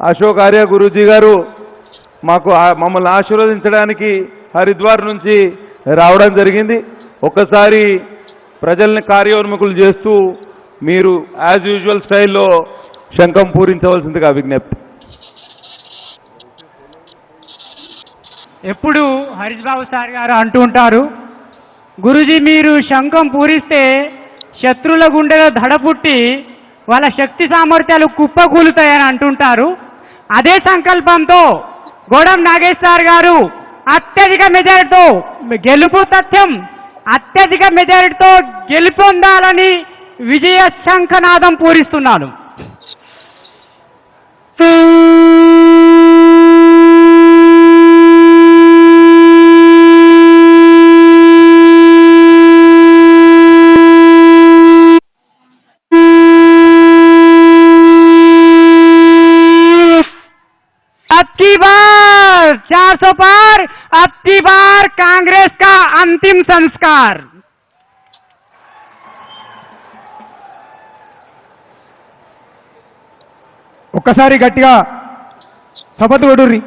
అశోక్ ఆర్య గురూజీ గారు మాకు మమ్మల్ని ఆశీర్వదించడానికి హరిద్వార్ నుంచి రావడం జరిగింది. ఒక్కసారి ప్రజల్ని కార్యోన్ముఖులు చేస్తూ మీరు యాజ్ యూజువల్ స్టైల్లో శంఖం పూరించవలసిందిగా విజ్ఞప్తి. ఎప్పుడు హరీష్ బాబు సార్ గారు అంటూ ఉంటారు గురుజీ మీరు శంఖం పూరిస్తే శత్రుల గుండెలో దడ పుట్టి వాళ్ళ శక్తి సామర్థ్యాలు కుప్పకూలుతాయని అంటుంటారు. అదే సంకల్పంతో గోడం నాగేశ్వర్ గారు అత్యధిక మెజారిటీతో గెలుపు తథ్యం అత్యధిక మెజారిటీతో గెలుపొందాలని విజయ శంఖనాదం పూరిస్తున్నాను की बार 400 पार अब की बार कांग्रेस का अंतिम संस्कार ఒక్కసారి గట్టిగా చప్పట్లు కొడుర్రి